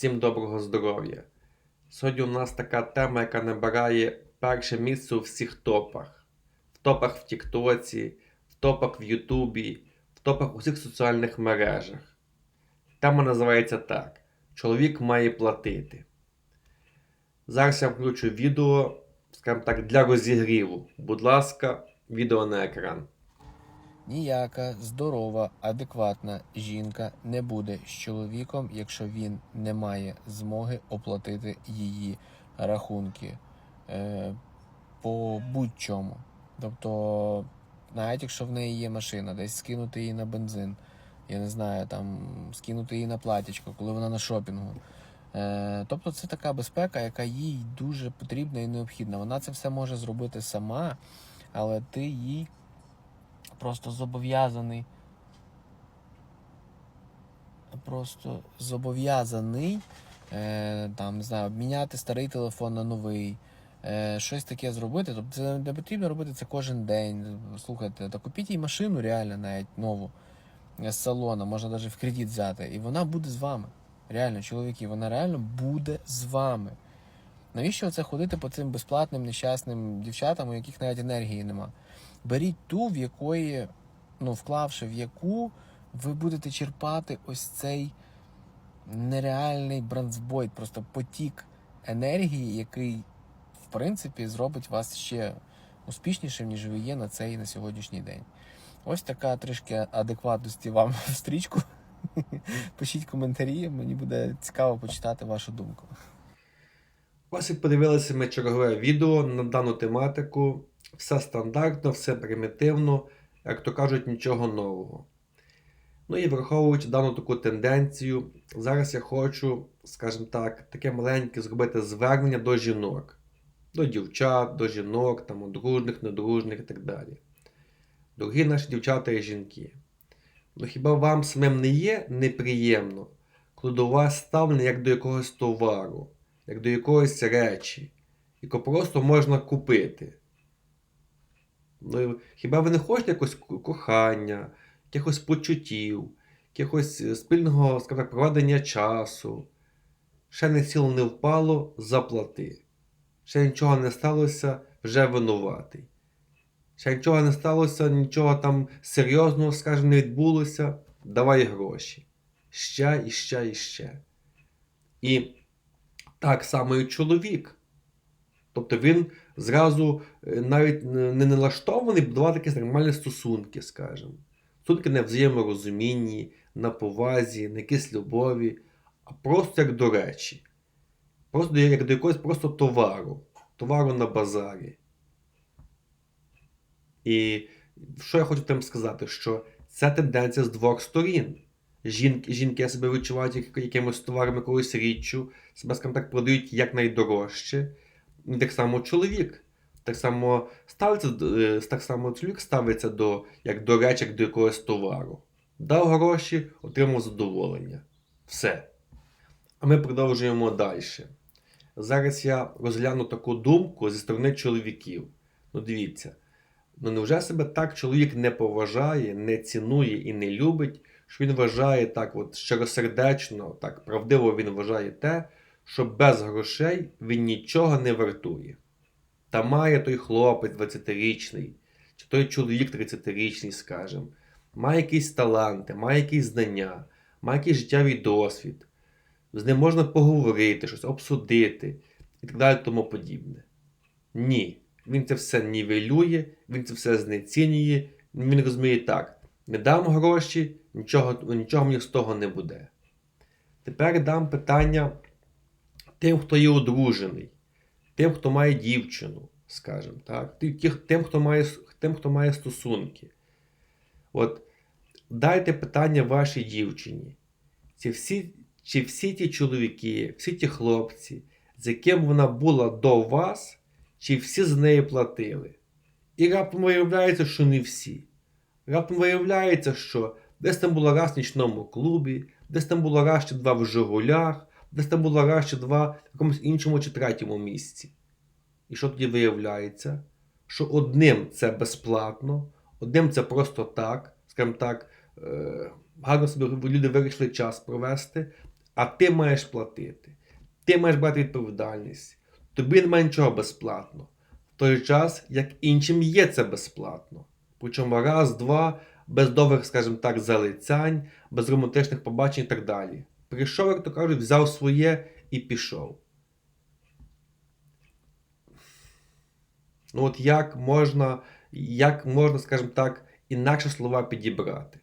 Всім доброго здоров'я! Сьогодні у нас така тема, яка набирає перше місце у всіх топах. В топах в Тіктоці, в топах в Ютубі, в топах у всіх соціальних мережах. Тема називається так: Чоловік має платити. Зараз я включу відео, скажімо так, для розігріву. Будь ласка, відео на екран. Ніяка здорова, адекватна жінка не буде з чоловіком, якщо він не має змоги оплатити її рахунки е, по будь-чому. Тобто, навіть якщо в неї є машина, десь скинути її на бензин, я не знаю, там скинути її на платічко, коли вона на шопінгу. Е, тобто це така безпека, яка їй дуже потрібна і необхідна. Вона це все може зробити сама, але ти їй просто зобов'язаний. Просто зобов'язаний е, там, не знаю, обміняти старий телефон на новий, е, щось таке зробити. Тобто це не потрібно робити це кожен день. Слухайте, та купіть їй машину реально навіть нову з салону, можна навіть в кредит взяти, і вона буде з вами. Реально, чоловіки, вона реально буде з вами. Навіщо це ходити по цим безплатним нещасним дівчатам, у яких навіть енергії нема? Беріть ту, в якої, ну, вклавши в яку ви будете черпати ось цей нереальний бранцбойт, просто потік енергії, який, в принципі, зробить вас ще успішнішим, ніж ви є на цей на сьогоднішній день. Ось така трішки адекватності вам в стрічку. Пишіть коментарі, мені буде цікаво почитати вашу думку. Ось і подивилися ми чергове відео на дану тематику. Все стандартно, все примітивно, як то кажуть, нічого нового. Ну і враховуючи дану таку тенденцію, зараз я хочу, скажімо так, таке маленьке зробити звернення до жінок, до дівчат, до жінок, там, одружних, недружних і так далі. Дорогі наші дівчата і жінки. Ну хіба вам самим не є неприємно, коли до вас ставлення як до якогось товару, як до якоїсь речі, яку просто можна купити? Ну, хіба ви не хочете якось кохання, якихось почуттів, якихось е, спільного, скажімо проведення часу? Ще не сіло не впало, заплати. Ще нічого не сталося, вже винуватий. Ще нічого не сталося, нічого там серйозного, скажімо, не відбулося, давай гроші. Ще і ще і ще. І так само і чоловік. Тобто він зразу е, навіть не не налаштований будувати якісь нормальні стосунки, скажімо. Стосунки на взаєморозумінні, на повазі, на якійсь любові, а просто як до речі. Просто як до якогось просто товару. Товару на базарі. І що я хочу тим сказати? Що це тенденція з двох сторін. Жінки, жінки себе відчувають як- якимось товаром, якоюсь річчю, себе, скажімо так, продають як найдорожче. І так само чоловік. Так само ставиться, е, так само чоловік ставиться до, як до речі, як до якогось товару. Дав гроші, отримав задоволення. Все. А ми продовжуємо далі. Зараз я розгляну таку думку зі сторони чоловіків. Ну дивіться, ну невже себе так чоловік не поважає, не цінує і не любить, що він вважає так от щиросердечно, так правдиво він вважає те, що без грошей він нічого не вартує. Та має той хлопець 20-річний, чи той чоловік 30-річний, скажімо, має якісь таланти, має якісь знання, має якийсь життєвий досвід. З ним можна поговорити, щось обсудити і так далі тому подібне. Ні, він це все нівелює, він це все знецінює, він розуміє так: не дам гроші, нічого, нічого мені з того не буде. Тепер дам питання тим, хто є одружений, тим, хто має дівчину, скажімо так, тим, хто має, тим, хто має стосунки. От дайте питання вашій дівчині. Чи всі, чи всі ті чоловіки, всі ті хлопці, з яким вона була до вас, чи всі з неї платили? І раптом виявляється, що не всі. Раптом виявляється, що десь там була раз в нічному клубі, десь там була раз чи два в Жигулях, десь там була раз чи два в якомусь іншому чи третьому місці. І що тоді виявляється? Що одним це безплатно, одним це просто так, скажімо так, е, гарно собі люди вирішили час провести, А ти маєш платити. Ти маєш брати відповідальність. Тобі немає нічого безплатно. В той час, як іншим є це безплатно. Причому раз, два, без довгих, скажімо так, залицянь, без романтичних побачень і так далі. Прийшов, як то кажуть, взяв своє і пішов. Ну от як можна, як можна, скажімо так, інакше слова підібрати?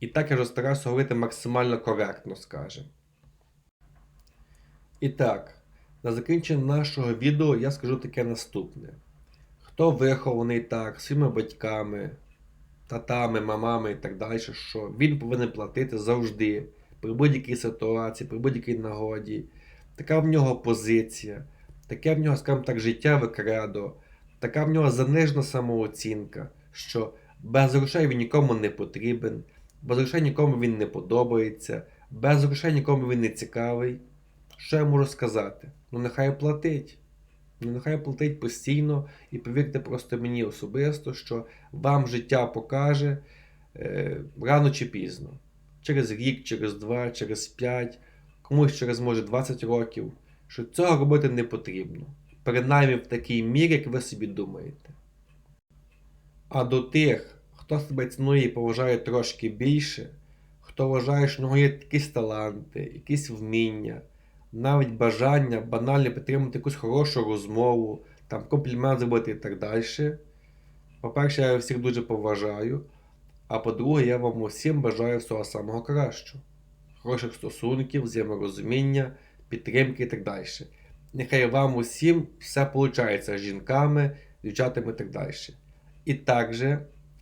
І так я вже стараюся говорити максимально коректно, скажемо. І так, на закінчення нашого відео я скажу таке наступне. Хто вихований так, своїми батьками, татами, мамами і так далі, що він повинен платити завжди, при будь-якій ситуації, при будь-якій нагоді. Така в нього позиція, таке в нього, скажімо так, життєве кредо, така в нього занижена самооцінка, що без грошей він нікому не потрібен, без грошей нікому він не подобається, без грошей нікому він не цікавий. Що я можу сказати? Ну нехай платить. Ну нехай платить постійно і повірте просто мені особисто, що вам життя покаже е, рано чи пізно. Через рік, через два, через п'ять, комусь через може 20 років, що цього робити не потрібно. Принаймні в такій мірі, як ви собі думаєте. А до тих, хто себе цінує і поважає трошки більше, хто вважає, що в нього є якісь таланти, якісь вміння, навіть бажання банально підтримати якусь хорошу розмову, там комплімент зробити і так далі. По-перше, я всіх дуже поважаю. А по-друге, я вам усім бажаю всього самого кращого. Хороших стосунків, взаєморозуміння, підтримки і так далі. Нехай вам усім все виходить з жінками, дівчатами і так далі. І також,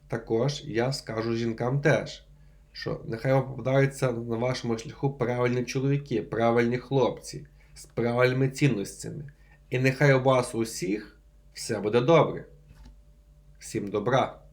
також я скажу жінкам теж, що нехай вам попадаються на вашому шляху правильні чоловіки, правильні хлопці з правильними цінностями. І нехай у вас усіх все буде добре. Всім добра!